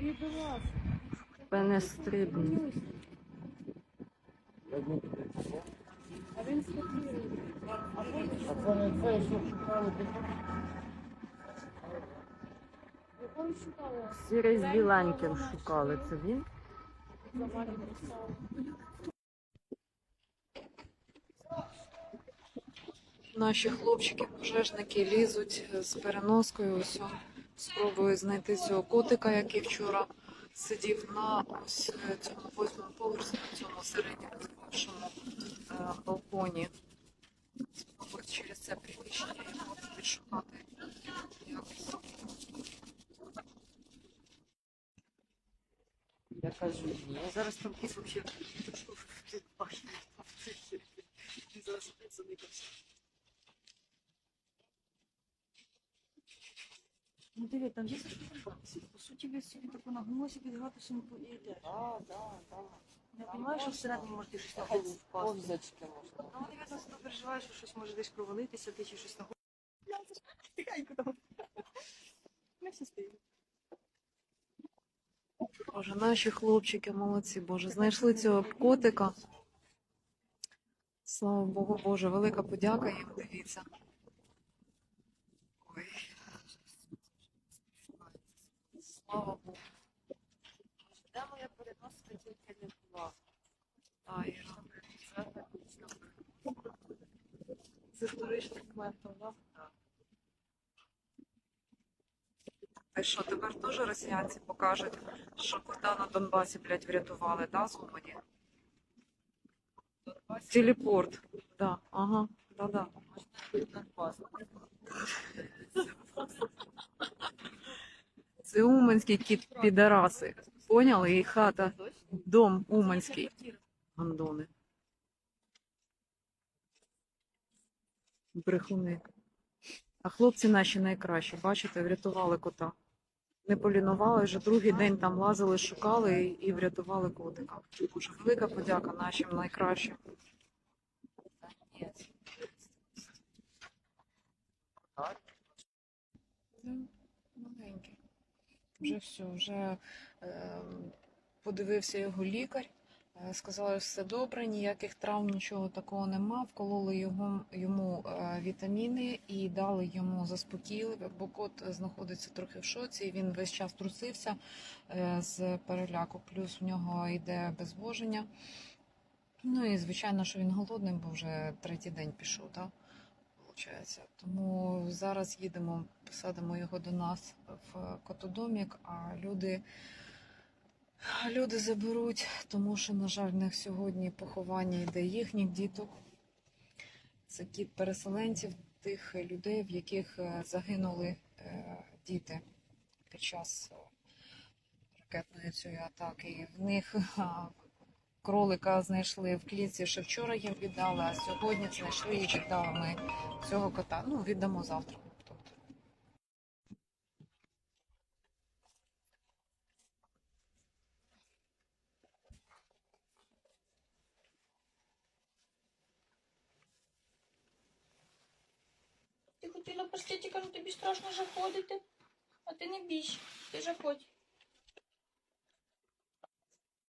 Бідолаш. Пенестрибні. А він спокійний. Шукали? Сірий з біленьким шукали. Це він? Наші хлопчики-пожежники лізуть з переноскою. Ось он спробую знайти цього котика, який вчора сидів на ось е, цьому восьмому поверсі, на цьому середньому першому е, балконі. Спробую через це приміщення його відшукати. Я кажу, ні. Зараз там кіт вообще пішов під башню. Він зараз опять заникався. Ну диви, там є що По суті, ви собі таку нагнулося під градусом і йдеш. Да, да, да. Я розумію, що всередині може ти щось на голову впасти. Повзочки можна. Ну, вони видно, що переживаєш, що щось може десь провалитися, ти чи щось на голову. Тихенько там. Ми всі стоїмо. Боже, наші хлопчики молодці, Боже, знайшли цього котика. Слава Богу, Боже, велика подяка їм, дивіться. Історичним моментом, да? Та що, тепер теж росіянці покажуть, що кота на Донбасі, блядь, врятували, да, з Умані? Телепорт. Да, ага, да-да. Це уманський кіт підараси. Поняли? І хата, дом уманський. Гандони. Брехуни. А хлопці наші найкращі, бачите, врятували кота. Не полінували, вже другий день там лазили, шукали і, врятували котика. Дуже велика подяка нашим найкращим. Маленький. Вже все, вже е, подивився його лікар. Е, Сказали, все добре, ніяких травм, нічого такого нема. Вкололи його, йому е, вітаміни і дали йому заспокійливе, бо кот знаходиться трохи в шоці. Він весь час трусився е, з переляку. Плюс в нього йде безбоження. Ну і звичайно, що він голодний, бо вже третій день пішов, так? Тому зараз їдемо, посадимо його до нас в котодомік, а люди. Люди заберуть, тому що, на жаль, них сьогодні поховання йде їхніх діток. Це кіт переселенців, тих людей, в яких е, загинули е, діти під час е, ракетної цієї атаки. І в них кролика знайшли в клітці, ще вчора їм віддали, а сьогодні знайшли і віддали ми цього кота. Ну, віддамо завтра. Тобто. Ти кажу, тобі страшно заходити, а ти не бійся, ти заходь.